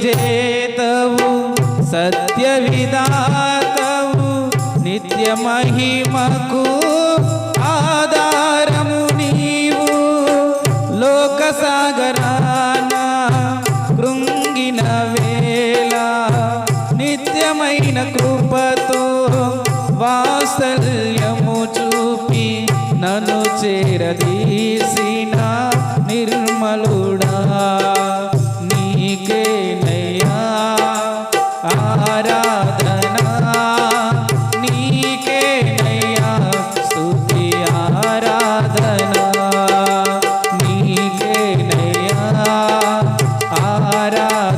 విశ్వవిజేతవు సత్యవిదాతవు నిత్య మహిమకు ఆధారము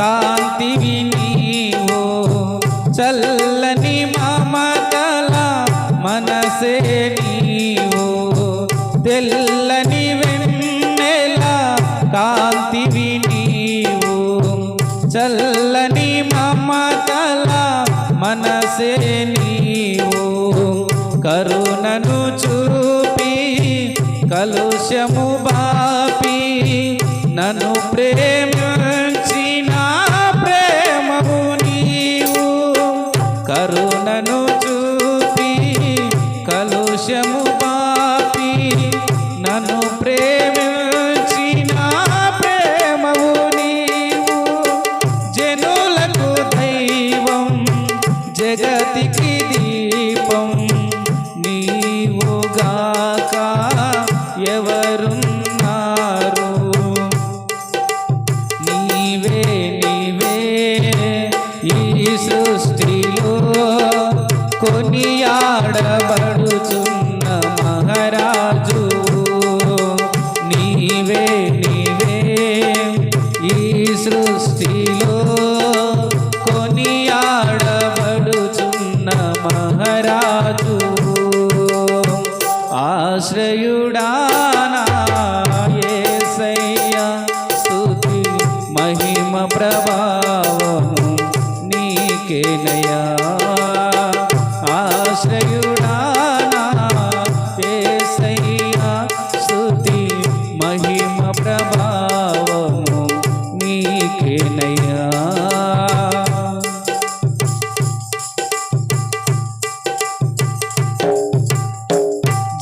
కాంతివి నీవో చల్లని మమతల మనసే నీవో తెల్లని వెన్నెల కాంతివి నీవో చల్లని మమతల మనసే నీవో కరుణను చూపి కలుషము బాపి నన్ను ప్రే வரும் ఆశ్రయుడానా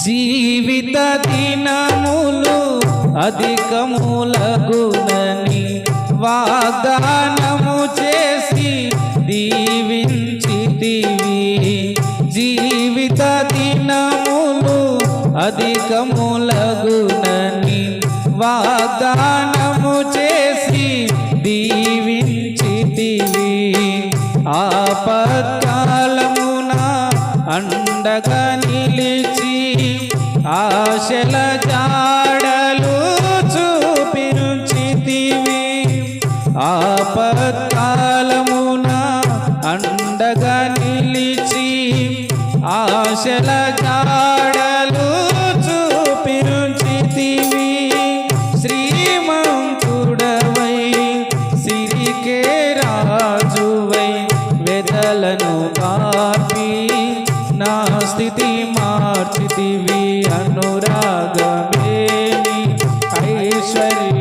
జీవిత దినములు అధికములగునని వాగ్దానము చేసి దీవించితివి. జీవిత దినములు అధికములగునని వాగ్దానము చేసి దీవించితివి. ఆపత్కాలం అండగా నిలిచి ఆశల జాడలు చూపించితివి ఆపత్కాలమున అండగా నిలిచి ఆశల జాడ నా స్థితి మార్చితివి అనురాగమేని ఐశ్వర్య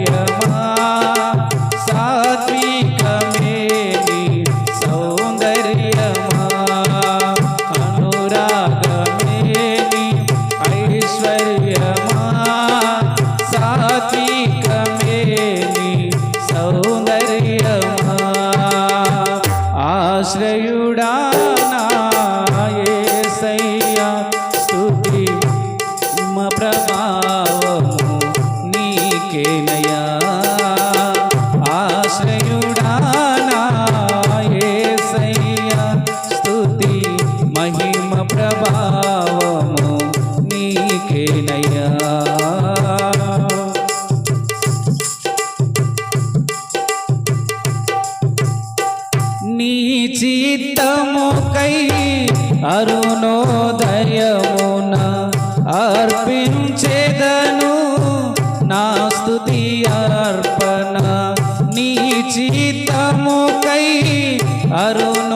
చిత్తముకై అరుణోదయమున అర్పించేదను నా స్తుతి అర్పణ. నీ చిత్తముకై అరుణ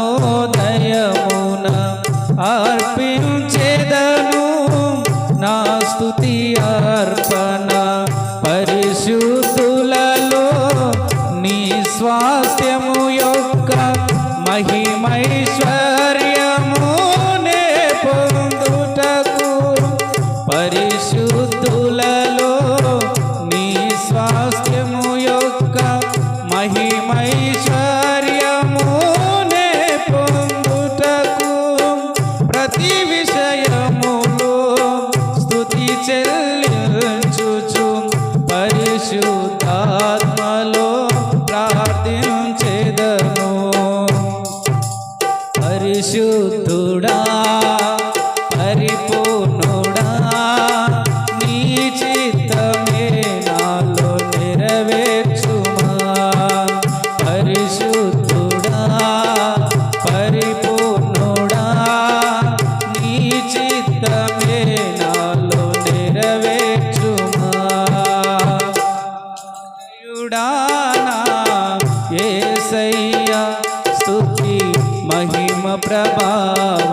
सैया स्तुति महिम प्रभाव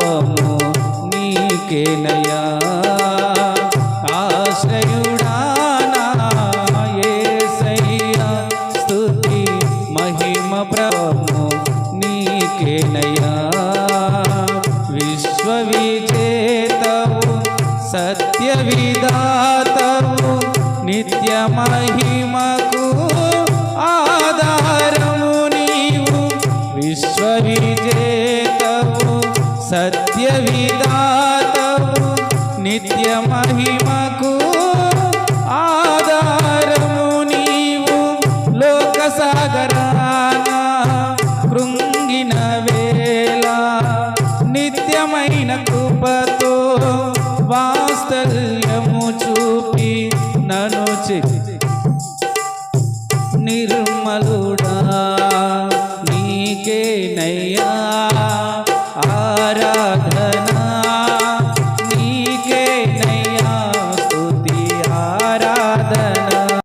नीके नया। आश्रयुडाना ये सैया प्रभो नया। विश्वविजेतौ सत्यविदातौ నిత్య మహిమకు ఆధారము నీవు లోక సాగరాన కృంగిన వేళ నిత్యమైన కృపతో వాస్తల్యము చూపి నను చి- నిర్మ